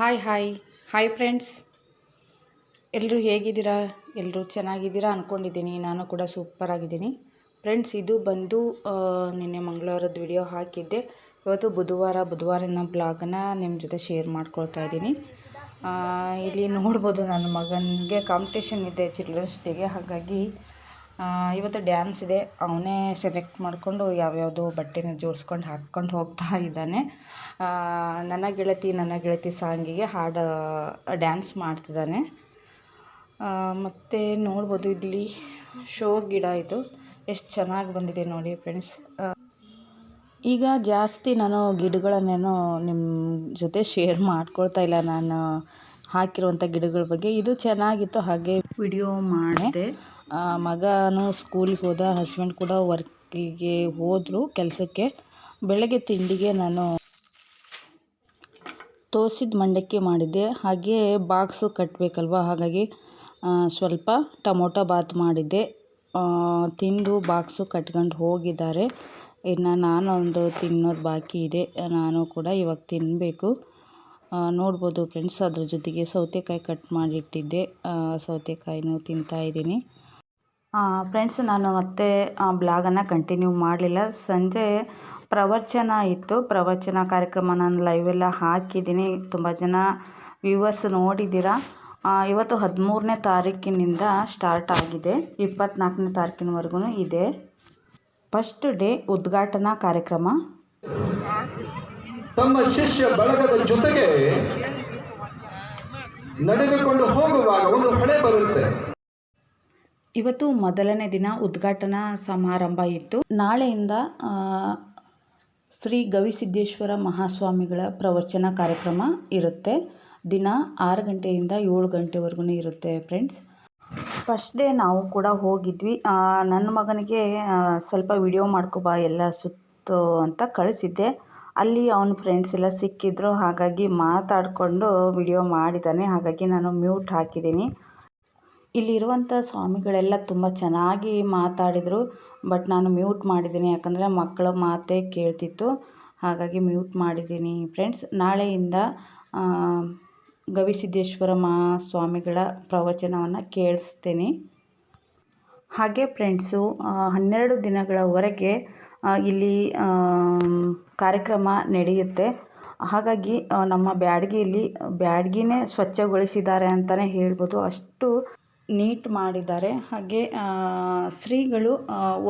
Hi hi hi friends ಎಲ್ಲರೂ ಹೇಗಿದ್ದೀರಾ? ಎಲ್ಲರೂ ಚೆನ್ನಾಗಿದ್ದೀರಾ ಅಂದ್ಕೊಂಡಿದ್ದೀನಿ ನಾನು ಕೂಡ ಸೂಪರಾಗಿದ್ದೀನಿ ಫ್ರೆಂಡ್ಸ್ ಇದು ಬಂದು ನಿನ್ನೆ ಮಂಗಳವಾರದ ವಿಡಿಯೋ ಹಾಕಿದ್ದೆ. ಇವತ್ತು ಬುಧವಾರ ಬುಧವಾರನ ಬ್ಲಾಗನ್ನು ನಿಮ್ಮ ಜೊತೆ ಶೇರ್ ಮಾಡ್ಕೊಳ್ತಾ ಇದ್ದೀನಿ. ಇಲ್ಲಿ ನೋಡ್ಬೋದು ನನ್ನ ಮಗನಿಗೆ ಕಾಂಪಿಟೇಷನ್ ಇದೆ ಚಿಲ್ಡ್ರನ್ಸ್ ಡೇಗೆ ಹಾಗಾಗಿ ಇವತ್ತು ಡ್ಯಾನ್ಸ್ ಇದೆ. ಅವನೇ ಸೆಲೆಕ್ಟ್ ಮಾಡಿಕೊಂಡು ಯಾವ್ಯಾವುದೋ ಬಟ್ಟೆನ ಜೋಡಿಸ್ಕೊಂಡು ಹಾಕ್ಕೊಂಡು ಹೋಗ್ತಾ ಇದ್ದಾನೆ. ನನ್ನ ಗೆಳತಿ ನನ್ನ ಗೆಳತಿ ಸಾಂಗಿಗೆ ಹಾಡು ಡ್ಯಾನ್ಸ್ ಮಾಡ್ತಿದ್ದಾನೆ. ಮತ್ತು ನೋಡ್ಬೋದು ಇಲ್ಲಿ ಶೋ ಗಿಡ ಇದು. ಎಷ್ಟು ಚೆನ್ನಾಗಿ ಬಂದಿದೆ ನೋಡಿ ಫ್ರೆಂಡ್ಸ್ ಈಗ ಜಾಸ್ತಿ ನಾನು ಗಿಡಗಳನ್ನೇನೋ ನಿಮ್ಮ ಜೊತೆ ಶೇರ್ ಮಾಡ್ಕೊಳ್ತಾ ಇಲ್ಲ. ನಾನು ಹಾಕಿರುವಂಥ ಗಿಡಗಳ ಬಗ್ಗೆ ಇದು ಚೆನ್ನಾಗಿತ್ತು ಹಾಗೆ ವಿಡಿಯೋ ಮಾಡಿದೆ. ಮಗನು ಸ್ಕೂಲಿಗೆ ಹೋದ ಹಸ್ಬೆಂಡ್ ಕೂಡ ವರ್ಕಿಗೆ ಹೋದರು ಕೆಲಸಕ್ಕೆ. ಬೆಳಗ್ಗೆ ತಿಂಡಿಗೆ ನಾನು ತೋಸಿದ ಮಂಡಕ್ಕಿ ಮಾಡಿದ್ದೆ. ಹಾಗೆ ಬಾಕ್ಸು ಕಟ್ಟಬೇಕಲ್ವ ಹಾಗಾಗಿ ಸ್ವಲ್ಪ ಟೊಮೊಟೊ ಬಾತ್ ಮಾಡಿದ್ದೆ. ತಿಂದು ಬಾಕ್ಸು ಕಟ್ಕೊಂಡು ಹೋಗಿದ್ದಾರೆ. ಇನ್ನು ನಾನೊಂದು ತಿನ್ನೋದು ಬಾಕಿ ಇದೆ. ನಾನು ಕೂಡ ಇವಾಗ ತಿನ್ನಬೇಕು ನೋಡ್ಬೋದು ಫ್ರೆಂಡ್ಸ್, ಅದ್ರ ಜೊತೆಗೆ ಸೌತೆಕಾಯಿ ಕಟ್ ಮಾಡಿಟ್ಟಿದ್ದೆ. ಸೌತೆಕಾಯಿನೂ ತಿಂತಾ ಇದ್ದೀನಿ. ಫ್ರೆಂಡ್ಸ್, ನಾನು ಮತ್ತೆ ಬ್ಲಾಗನ್ನು ಕಂಟಿನ್ಯೂ ಮಾಡಲಿಲ್ಲ. ಸಂಜೆ ಪ್ರವಚನ ಇತ್ತು. ಪ್ರವಚನ ಕಾರ್ಯಕ್ರಮ ನಾನು ಲೈವೆಲ್ಲ ಹಾಕಿದ್ದೀನಿ. ತುಂಬ ಜನ ವ್ಯೂವರ್ಸ್ ನೋಡಿದ್ದೀರಾ? ಇವತ್ತು ಹದಿಮೂರನೇ ತಾರೀಕಿನಿಂದ ಸ್ಟಾರ್ಟ್ ಆಗಿದೆ. ಇಪ್ಪತ್ತ್ನಾಲ್ಕನೇ ತಾರೀಕಿನವರೆಗೂ ಇದೆ. ಫಸ್ಟ್ ಡೇ ಉದ್ಘಾಟನಾ ಕಾರ್ಯಕ್ರಮ. ತಮ್ಮ ಶಿಷ್ಯ ಬಳಗದ ಜೊತೆಗೆ ನಡೆದುಕೊಂಡು ಹೋಗುವಾಗ ಒಂದು ಹೊಣೆ ಬರುತ್ತೆ. ಇವತ್ತು ಮೊದಲನೇ ದಿನ ಉದ್ಘಾಟನಾ ಸಮಾರಂಭ ಇತ್ತು. ನಾಳೆಯಿಂದ ಶ್ರೀ ಗವಿಸಿದ್ದೇಶ್ವರ ಮಹಾಸ್ವಾಮಿಗಳ ಪ್ರವಚನ ಕಾರ್ಯಕ್ರಮ ಇರುತ್ತೆ. ದಿನ ಆರು ಗಂಟೆಯಿಂದ ಏಳು ಗಂಟೆವರೆಗೂ ಇರುತ್ತೆ ಫ್ರೆಂಡ್ಸ್. ಫಸ್ಟ್ ಡೇ ನಾವು ಕೂಡ ಹೋಗಿದ್ವಿ. ನನ್ನ ಮಗನಿಗೆ ಸ್ವಲ್ಪ ವಿಡಿಯೋ ಮಾಡ್ಕೊಬಾ ಎಲ್ಲ ಸುತ್ತು ಅಂತ ಕಳಿಸಿದ್ದೆ. ಅಲ್ಲಿ ಅವ್ನ ಫ್ರೆಂಡ್ಸ್ ಎಲ್ಲ ಸಿಕ್ಕಿದ್ರು, ಹಾಗಾಗಿ ಮಾತಾಡಿಕೊಂಡು ವಿಡಿಯೋ ಮಾಡಿದ್ದಾನೆ ಹಾಗಾಗಿ ನಾನು ಮ್ಯೂಟ್ ಹಾಕಿದ್ದೀನಿ. ಇಲ್ಲಿರುವಂಥ ಸ್ವಾಮಿಗಳೆಲ್ಲ ತುಂಬ ಚೆನ್ನಾಗಿ ಮಾತಾಡಿದರು ಬಟ್ ನಾನು ಮ್ಯೂಟ್ ಮಾಡಿದ್ದೀನಿ. ಯಾಕಂದರೆ ಮಕ್ಕಳ ಮಾತೇ ಕೇಳ್ತಿತ್ತು. ಹಾಗಾಗಿ ಮ್ಯೂಟ್ ಮಾಡಿದ್ದೀನಿ ಫ್ರೆಂಡ್ಸ್ ನಾಳೆಯಿಂದ ಗವಿಸಿದ್ದೇಶ್ವರ ಮಾ ಸ್ವಾಮಿಗಳ ಪ್ರವಚನವನ್ನು ಕೇಳಿಸ್ತೀನಿ. ಹಾಗೆ ಫ್ರೆಂಡ್ಸು ಹನ್ನೆರಡು ದಿನಗಳವರೆಗೆ ಇಲ್ಲಿ ಕಾರ್ಯಕ್ರಮ ನಡೆಯುತ್ತೆ. ಹಾಗಾಗಿ ನಮ್ಮ ಬ್ಯಾಡಗಿಯಲ್ಲಿ, ಬ್ಯಾಡಗಿನೇ ಸ್ವಚ್ಛಗೊಳಿಸಿದ್ದಾರೆ ಅಂತಲೇ ಹೇಳ್ಬೋದು. ಅಷ್ಟು ನೀಟ್ ಮಾಡಿದ್ದಾರೆ. ಹಾಗೆ ಶ್ರೀಗಳು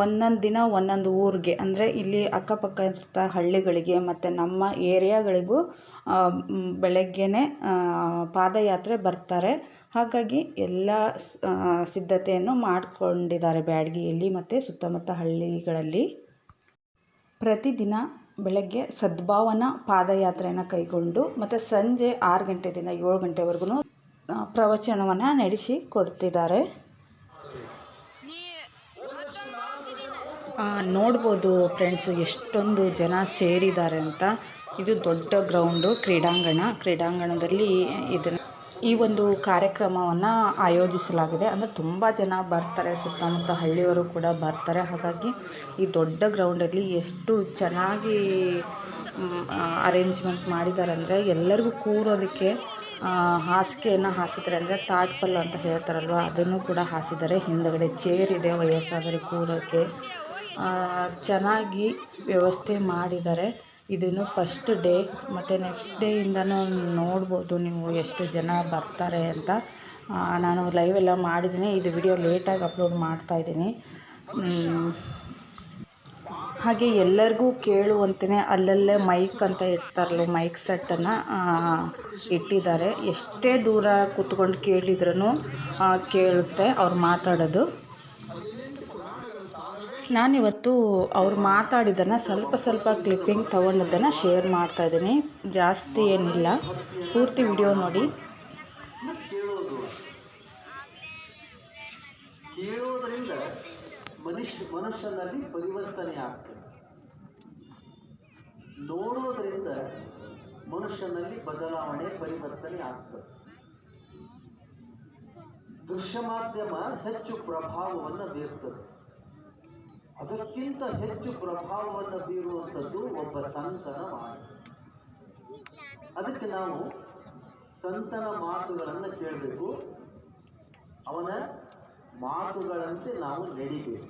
ಒಂದೊಂದು ದಿನ ಒಂದೊಂದು ಊರಿಗೆ, ಅಂದರೆ ಇಲ್ಲಿ ಅಕ್ಕಪಕ್ಕ ಇರ್ತ ಹಳ್ಳಿಗಳಿಗೆ ಮತ್ತು ನಮ್ಮ ಏರಿಯಾಗಳಿಗೂ ಬೆಳಗ್ಗೆನೇ ಪಾದಯಾತ್ರೆ ಬರ್ತಾರೆ. ಹಾಗಾಗಿ ಎಲ್ಲ ಸಿದ್ಧತೆಯನ್ನು ಮಾಡಿಕೊಂಡಿದ್ದಾರೆ ಬ್ಯಾಡಗಿಯಲ್ಲಿ ಮತ್ತು ಸುತ್ತಮುತ್ತ ಹಳ್ಳಿಗಳಲ್ಲಿ. ಪ್ರತಿದಿನ ಬೆಳಗ್ಗೆ ಸದ್ಭಾವನಾ ಪಾದಯಾತ್ರೆಯನ್ನು ಕೈಗೊಂಡು ಮತ್ತು ಸಂಜೆ ಆರು ಗಂಟೆದಿಂದ ಏಳು ಗಂಟೆವರೆಗೂ ಪ್ರವಚನವನ್ನು ನಡೆಸಿ ಕೊಡ್ತಿದ್ದಾರೆ. ನೋಡ್ಬೋದು ಫ್ರೆಂಡ್ಸು ಎಷ್ಟೊಂದು ಜನ ಸೇರಿದ್ದಾರೆ ಅಂತ. ಇದು ದೊಡ್ಡ ಗ್ರೌಂಡು ಕ್ರೀಡಾಂಗಣ. ಕ್ರೀಡಾಂಗಣದಲ್ಲಿ ಇದನ್ನು ಈ ಒಂದು ಕಾರ್ಯಕ್ರಮವನ್ನು ಆಯೋಜಿಸಲಾಗಿದೆ. ಅಂದರೆ ತುಂಬ ಜನ ಬರ್ತಾರೆ, ಸುತ್ತಮುತ್ತ ಹಳ್ಳಿಯವರು ಕೂಡ ಬರ್ತಾರೆ. ಹಾಗಾಗಿ ಈ ದೊಡ್ಡ ಗ್ರೌಂಡಲ್ಲಿ ಎಷ್ಟು ಚೆನ್ನಾಗಿ ಅರೇಂಜ್ಮೆಂಟ್ ಮಾಡಿದ್ದಾರೆ ಅಂದರೆ ಎಲ್ಲರಿಗೂ ಕೂರೋದಕ್ಕೆ ಹಾಸಿಗೆಯನ್ನು ಹಾಸಿದ್ದಾರೆ ಅಂದರೆ ತಾಟ್ಪಲ್ ಅಂತ ಹೇಳ್ತಾರಲ್ವ, ಅದನ್ನು ಕೂಡ ಹಾಸಿದ್ದಾರೆ. ಹಿಂದಗಡೆ ಚೇರ್ ಇದೆ ವಯಸ್ಸಾದರೆ ಕೂರೋಕ್ಕೆ ಚೆನ್ನಾಗಿ ವ್ಯವಸ್ಥೆ ಮಾಡಿದ್ದಾರೆ. ಇದನ್ನು ಫಸ್ಟ್ ಡೇ ಮತ್ತು ನೆಕ್ಸ್ಟ್ ಡೇಯಿಂದನೂ ನೋಡ್ಬೋದು ನೀವು ಎಷ್ಟು ಜನ ಬರ್ತಾರೆ ಅಂತ. ನಾನು ಲೈವ್ ಎಲ್ಲ ಮಾಡಿದ್ದೀನಿ. ಇದು ವಿಡಿಯೋ ಲೇಟಾಗಿ ಅಪ್ಲೋಡ್ ಮಾಡ್ತಾಯಿದ್ದೀನಿ ಹಾಗೆ ಎಲ್ಲರಿಗೂ ಕೇಳುವಂತೆಯೇ ಅಲ್ಲಲ್ಲೇ ಮೈಕ್ ಅಂತ ಇರ್ತಾರಲ್ಲ ಮೈಕ್ ಸೆಟ್ಟನ್ನು ಇಟ್ಟಿದ್ದಾರೆ. ಎಷ್ಟೇ ದೂರ ಕೂತ್ಕೊಂಡು ಕೇಳಿದ್ರೂ ಕೇಳುತ್ತೆ, ಅವ್ರು ಮಾತಾಡೋದು. ನಾನಿವತ್ತು ಅವ್ರು ಮಾತಾಡಿದ್ದನ್ನು ಸ್ವಲ್ಪ ಸ್ವಲ್ಪ ಕ್ಲಿಪ್ಪಿಂಗ್ ತೊಗೊಂಡದ್ದನ್ನು ಶೇರ್ ಮಾಡ್ತಾ ಇದ್ದೀನಿ. ಜಾಸ್ತಿ ಏನಿಲ್ಲ. ಪೂರ್ತಿ ವಿಡಿಯೋ ನೋಡಿ. ಕೇಳೋದರಿಂದ ಮನುಷ್ಯ ಮನುಷ್ಯನಲ್ಲಿ ಪರಿವರ್ತನೆ ಆಗ್ತದೆ. ನೋಡೋದರಿಂದ ಮನುಷ್ಯನಲ್ಲಿ ಬದಲಾವಣೆ, ಪರಿವರ್ತನೆ ಆಗ್ತದೆ. ದೃಶ್ಯ ಮಾಧ್ಯಮ ಹೆಚ್ಚು ಪ್ರಭಾವವನ್ನು ಬೀರ್ತದೆ. ಅದಕ್ಕಿಂತ ಹೆಚ್ಚು ಪ್ರಭಾವವನ್ನು ಬೀರುವಂಥದ್ದು ಒಬ್ಬ ಸಂತನ ಮಾತು ಅದಕ್ಕೆ ನಾವು ಸಂತನ ಮಾತುಗಳನ್ನು ಕೇಳಬೇಕು. ಅವನ ಮಾತುಗಳಂತೆ ನಾವು ನಡಿಬೇಕು.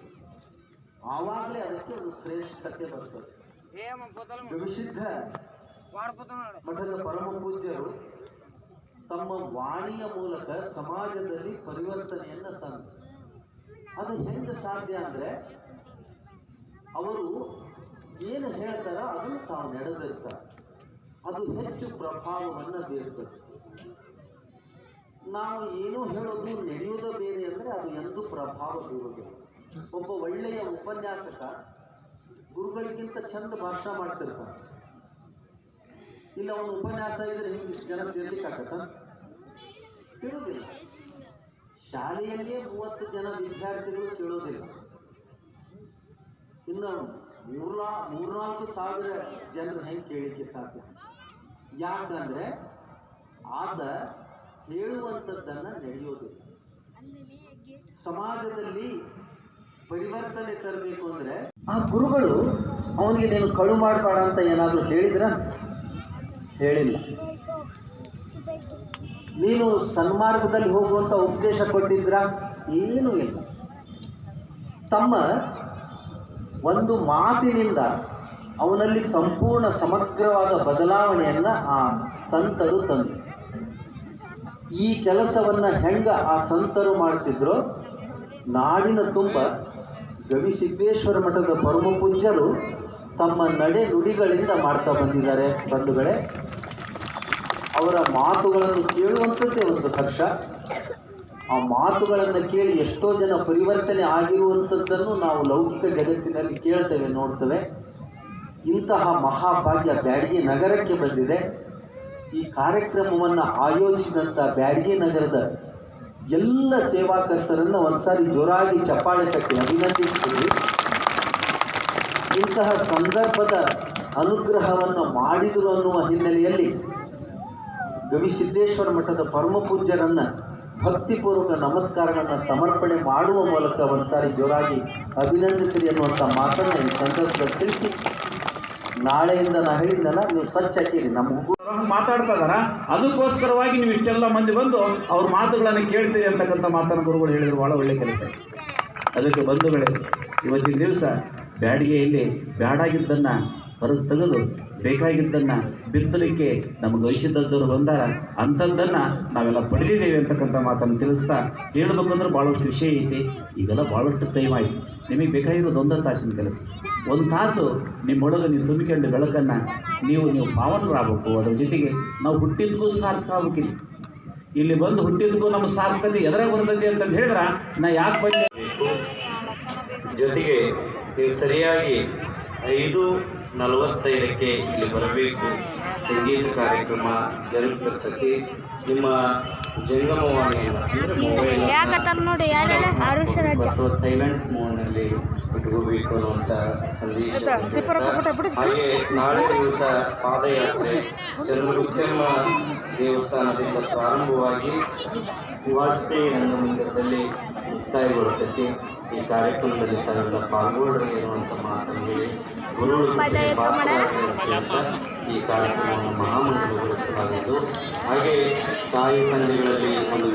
ಆವಾಗಲೇ ಅದಕ್ಕೆ ಒಂದು ಶ್ರೇಷ್ಠತೆ ಬರ್ತದೆ. ವಿಶುದ್ಧ ಮಠದ ಪರಮ ಪೂಜ್ಯರು ತಮ್ಮ ವಾಣಿಯ ಮೂಲಕ ಸಮಾಜದಲ್ಲಿ ಪರಿವರ್ತನೆಯನ್ನು ತಂದರು. ಅದು ಹೆಂಗೆ ಸಾಧ್ಯ ಅಂದ್ರೆ ಅವರು ಏನು ಹೇಳ್ತಾರ ಅದನ್ನು ತಾವು ನಡೆದಿರ್ತಾರೆ. ಅದು ಹೆಚ್ಚು ಪ್ರಭಾವವನ್ನ ಬೀರ್ತದೆ. ನಾವು ಏನೋ ಹೇಳೋದು ನಡೆಯೋದು ಬೇರೆ ಅಂದ್ರೆ ಅದು ಎಂದೂ ಪ್ರಭಾವ ಬೀರುವುದಿಲ್ಲ ಒಬ್ಬ ಒಳ್ಳೆಯ ಉಪನ್ಯಾಸಕ ಗುರುಗಳಿಗಿಂತ ಚಂದ ಭಾಷಣ ಮಾಡ್ತಿರ್ತಾನೆ. ಇಲ್ಲ ಒಂದು ಉಪನ್ಯಾಸ ಇದ್ರೆ ಹಿಂಗೆ ಇಷ್ಟು ಜನ ಸೇರ್ಲಿಕ್ಕೆ ಆಗತ್ತ ಕೇಳೋದಿಲ್ಲ. ಶಾಲೆಯಲ್ಲಿಯೇ ಮೂವತ್ತು ಜನ ವಿದ್ಯಾರ್ಥಿಗಳು ಕೇಳೋದಿಲ್ಲ. ಇನ್ನು ಮೂರ್ನಾ ಮೂರ್ನಾಲ್ಕು ಸಾವಿರ ಜನರು ಹೆಂಗೆ ಕೇಳಲಿಕ್ಕೆ ಸಾಧ್ಯ? ಯಾಕಂದ್ರೆ ಆತ ಹೇಳುವಂಥದ್ದನ್ನು ನಡೆಯೋದಿಲ್ಲ ಸಮಾಜದಲ್ಲಿ ಪರಿವರ್ತನೆ ತರಬೇಕು ಅಂದ್ರೆ ಆ ಗುರುಗಳು ಅವನಿಗೆ ನೀನು ಕಳು ಮಾಡಬೇಡ ಅಂತ ಏನಾದರೂ ಹೇಳಿದ್ರ? ಹೇಳಿಲ್ಲ. ನೀನು ಸನ್ಮಾರ್ಗದಲ್ಲಿ ಹೋಗುವಂಥ ಉಪದೇಶ ಕೊಟ್ಟಿದ್ರ? ಏನೂ ಇಲ್ಲ. ತಮ್ಮ ಒಂದು ಮಾತಿನಿಂದ ಅವನಲ್ಲಿ ಸಂಪೂರ್ಣ ಸಮಗ್ರವಾದ ಬದಲಾವಣೆಯನ್ನು ಆ ಸಂತರು ತಂದರು ಈ ಕೆಲಸವನ್ನ ಹೆಂಗ ಆ ಸಂತರು ಮಾಡ್ತಿದ್ರು, ನಾಡಿನ ತುಂಬ ಗವಿಸಿದ್ದೇಶ್ವರ ಮಠದ ಪರಮ ಪೂಜ್ಯರು ತಮ್ಮ ನಡೆ ನುಡಿಗಳಿಂದ ಮಾಡ್ತಾ ಬಂದಿದ್ದಾರೆ ಬಂಧುಗಳೇ. ಅವರ ಮಾತುಗಳನ್ನು ಕೇಳುವಂಥದ್ದೇ ಒಂದು ಹರ್ಷ. ಆ ಮಾತುಗಳನ್ನು ಕೇಳಿ ಎಷ್ಟೋ ಜನ ಪರಿವರ್ತನೆ ಆಗಿರುವಂಥದ್ದನ್ನು ನಾವು ಲೌಕಿಕ ಜಗತ್ತಿನಲ್ಲಿ ಕೇಳ್ತೇವೆ, ನೋಡ್ತೇವೆ. ಇಂತಹ ಮಹಾಭಾಗ್ಯ ಬ್ಯಾಡಿಗೆ ನಗರಕ್ಕೆ ಬಂದಿದೆ. ಈ ಕಾರ್ಯಕ್ರಮವನ್ನು ಆಯೋಜಿಸಿದಂಥ ಬ್ಯಾಡಗಿ ನಗರದ ಎಲ್ಲ ಸೇವಾಕರ್ತರನ್ನು ಒಂದ್ಸಾರಿ ಜೋರಾಗಿ ಚಪ್ಪಾಳೆ ತಟ್ಟಿ ಅಭಿನಂದಿಸ್ತೀವಿ ಇಂತಹ ಸಂದರ್ಭದ ಅನುಗ್ರಹವನ್ನು ಮಾಡಿದರು ಅನ್ನುವ ಹಿನ್ನೆಲೆಯಲ್ಲಿ ಗವಿಸಿದ್ದೇಶ್ವರ ಮಠದ ಪರಮ ಪೂಜ್ಯರನ್ನ ಭಕ್ತಿಪೂರ್ವಕ ನಮಸ್ಕಾರಗಳನ್ನು ಸಮರ್ಪಣೆ ಮಾಡುವ ಮೂಲಕ ಒಂದ್ಸಾರಿ ಜೋರಾಗಿ ಅಭಿನಂದಿಸಿರಿ ಅನ್ನುವಂಥ ಮಾತನ್ನು ಈ ಸಂದರ್ಭದಲ್ಲಿ ತಿಳಿಸಿ. ನಾಳೆಯಿಂದ ನಾ ಹೇಳಿದ್ದಲ್ಲ ನೀವು ಸ್ವಚ್ಛ ಹಾಕಿರಿ ನಮ್ಮ ಮಾತಾಡ್ತಾ ಇದಾರ ಅದಕ್ಕೋಸ್ಕರವಾಗಿ ನೀವು ಇಷ್ಟೆಲ್ಲ ಮಂದಿ ಬಂದು ಅವ್ರ ಮಾತುಗಳನ್ನು ಕೇಳ್ತೀರಿ ಅಂತಕ್ಕಂಥ ಮಾತನ್ನು ಗುರುಗಳು ಹೇಳಿದ್ರು. ಭಾಳ ಒಳ್ಳೆ ಕೆಲಸ. ಅದಕ್ಕೆ ಬಂಧುಗಳೇ, ಇವತ್ತಿನ ದಿವಸ ಬ್ಯಾಡಿಗೆಯಲ್ಲಿ ಬ್ಯಾಡಾಗಿದ್ದನ್ನು ಹೊರಗೆ ತೆಗೆದು ಬೇಕಾಗಿದ್ದನ್ನು ಬಿತ್ತಲಿಕ್ಕೆ ನಮಗೆ ಗವಿಸಿದ್ದಜ್ಜವರು ಬಂದಾರ, ಅಂಥದ್ದನ್ನು ನಾವೆಲ್ಲ ಪಡೆದಿದ್ದೇವೆ ಅಂತಕ್ಕಂಥ ಮಾತನ್ನು ತಿಳಿಸ್ತಾ ಹೇಳ್ಬೇಕಂದ್ರೆ ಭಾಳಷ್ಟು ವಿಷಯ ಐತಿ. ಈಗೆಲ್ಲ ಭಾಳಷ್ಟು ಟೈಮ್ ಆಯಿತು. ನಿಮಗೆ ಬೇಕಾಗಿರೋದು ಒಂದೇ ತಾಸಿನ ಕೆಲಸ. ಒಂದು ತಾಸು ನಿಮ್ಮೊಳಗೆ ನೀವು ತುಂಬಿಕೊಂಡು ಬೆಳಕನ್ನು ನೀವು ನೀವು ಪಾವನರಾಗಬೇಕು ಅದರ ಜೊತೆಗೆ ನಾವು ಹುಟ್ಟಿದ್ಗೂ ಸಾರ್ಥಕ ಆಗ್ಬೇಕಿಲ್ಲ ಇಲ್ಲಿ ಬಂದು ಹುಟ್ಟಿದ್ಗೂ ನಮ್ಮ ಸಾರ್ಥಕತೆ ಎದರಾಗ ಬರ್ತದೆ ಅಂತಂದು ಹೇಳಿದ್ರೆ ನಾ ಯಾಕೆ ಬಂದೆ? ಜೊತೆಗೆ ನೀವು ಸರಿಯಾಗಿ ಐದು ನಲವತ್ತೈದಕ್ಕೆ ಇಲ್ಲಿ ಬರಬೇಕು. ಸಂಗೀತ ಕಾರ್ಯಕ್ರಮ ಜರುಗ್ತಿರ್ತೈತಿ ನಿಮ್ಮ ಜಂಗಮವಾಣಿಯನ್ನು ಅಂದರೆ ಮೊಬೈಲ್ ರಾಜ್ಯ. ಅಥವಾ ಸೈಲೆಂಟ್ ಮೋಡ್ನಲ್ಲಿ ಇಟ್ಕೋಬೇಕು ಅನ್ನುವಂಥ ಸಂದೇಶ. ಹಾಗೆ ನಾಳೆ ದಿವಸ ಪಾದಯಾತ್ರೆ ಚಂದ್ರಗುಪ್ತಮ್ಮ ದೇವಸ್ಥಾನದಿಂದ ಪ್ರಾರಂಭವಾಗಿ ವಾಜಪೇಯಿ ರಂಗಮಂದಿರದಲ್ಲಿ ಮುಕ್ತಾಯಗೊಳ್ಳುತ್ತೆ ಈ ಕಾರ್ಯಕ್ರಮದಲ್ಲಿ ತಾವೆಲ್ಲ ಪಾಲ್ಗೊಳ್ಳ್ರಿ ಅನ್ನುವಂಥ ಮಾತನ್ನು ಈ ಕಾರ್ಯಕ್ರಮವನ್ನು ಮಹಾಮಂಗಳಗೊಳಿಸಲಾಗಿದ್ದು ಹಾಗೆ ತಾಯಿ ತಂದೆಗಳಲ್ಲಿ ಒಂದು